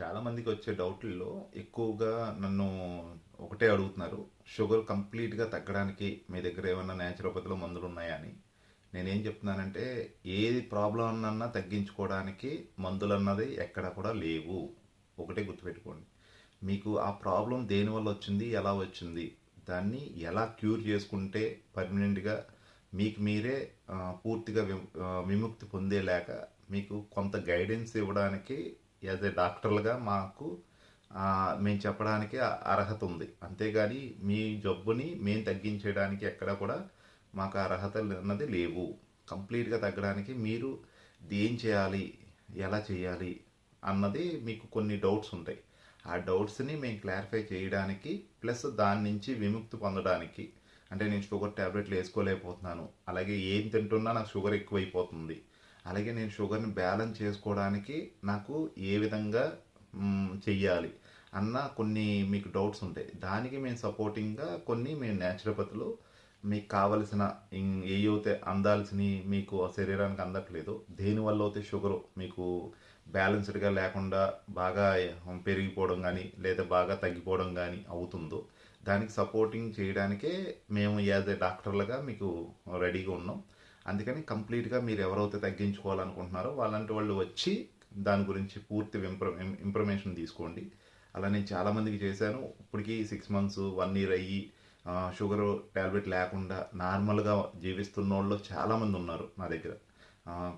చాలా మందికి వచ్చే డౌట్లలో ఎక్కువగా నన్ను ఒకటే అడుగుతున్నారు. షుగర్ కంప్లీట్గా తగ్గడానికి మీ దగ్గర ఏమైనా న్యాచురోపతిలో మందులు ఉన్నాయా అని. నేనేం చెప్తున్నానంటే ఏది ప్రాబ్లం అన్నా తగ్గించుకోవడానికి మందులు అన్నది ఎక్కడ కూడా లేవు. ఒకటే గుర్తుపెట్టుకోండి. మీకు ఆ ప్రాబ్లం దేనివల్ల వచ్చింది ఎలా వచ్చింది దాన్ని ఎలా క్యూర్ చేసుకుంటే పర్మనెంట్గా మీకు మీరే పూర్తిగా విముక్తి పొందేలాక మీకు కొంత గైడెన్స్ ఇవ్వడానికి యాజ్ ఏ డాక్టర్లుగా మాకు మేము చెప్పడానికి అర్హత ఉంది. అంతేగాని మీ జబ్బుని మేము తగ్గించడానికి ఎక్కడ కూడా మాకు అర్హత అన్నది లేవు. కంప్లీట్గా తగ్గడానికి మీరు ఏం చేయాలి ఎలా చేయాలి అన్నది మీకు కొన్ని డౌట్స్ ఉంటాయి. ఆ డౌట్స్ని మేము క్లారిఫై చేయడానికి ప్లస్ దాని నుంచి విముక్తి పొందడానికి అంటే నేను షుగర్ ట్యాబ్లెట్లు వేసుకోలేకపోతున్నాను అలాగే ఏం తింటున్నా నాకు షుగర్ ఎక్కువైపోతుంది అలాగే నేను షుగర్ని బ్యాలెన్స్ చేసుకోవడానికి నాకు ఏ విధంగా చెయ్యాలి అన్న కొన్ని మీకు డౌట్స్ ఉంటాయి. దానికి మేము సపోర్టింగ్గా కొన్ని మేము న్యాచురోపతిలో మీకు కావలసిన ఏవైతే అందాల్సినవి మీకు ఆ శరీరానికి అందట్లేదు దేనివల్ల అయితే షుగర్ మీకు బ్యాలెన్స్డ్గా లేకుండా బాగా పెరిగిపోవడం కానీ లేదా బాగా తగ్గిపోవడం కానీ అవుతుందో దానికి సపోర్టింగ్ చేయడానికే మేము యాజ్ ఏ డాక్టర్లుగా మీకు రెడీగా ఉన్నాం. అందుకని కంప్లీట్గా మీరు ఎవరైతే తగ్గించుకోవాలనుకుంటున్నారో వాళ్ళంటి వాళ్ళు వచ్చి దాని గురించి పూర్తి ఇంప్ర ఇన్ఫర్మేషన్ తీసుకోండి. అలా నేను చాలామందికి చేశాను. ఇప్పటికీ సిక్స్ మంత్స్ వన్ ఇయర్ అయ్యి షుగర్ ట్యాబ్లెట్ లేకుండా నార్మల్గా జీవిస్తున్న వాళ్ళు చాలామంది ఉన్నారు నా దగ్గర.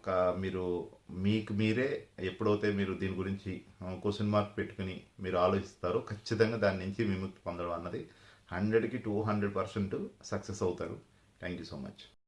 కా- మీరు మీకు మీరే ఎప్పుడైతే మీరు దీని గురించి క్వశ్చన్ మార్క్ పెట్టుకుని మీరు ఆలోచిస్తారో ఖచ్చితంగా దాని నుంచి విముక్తి పొందడం అన్నది హండ్రెడ్కి టూ హండ్రెడ్ పర్సెంట్ సక్సెస్ అవుతారు. Thank you so much.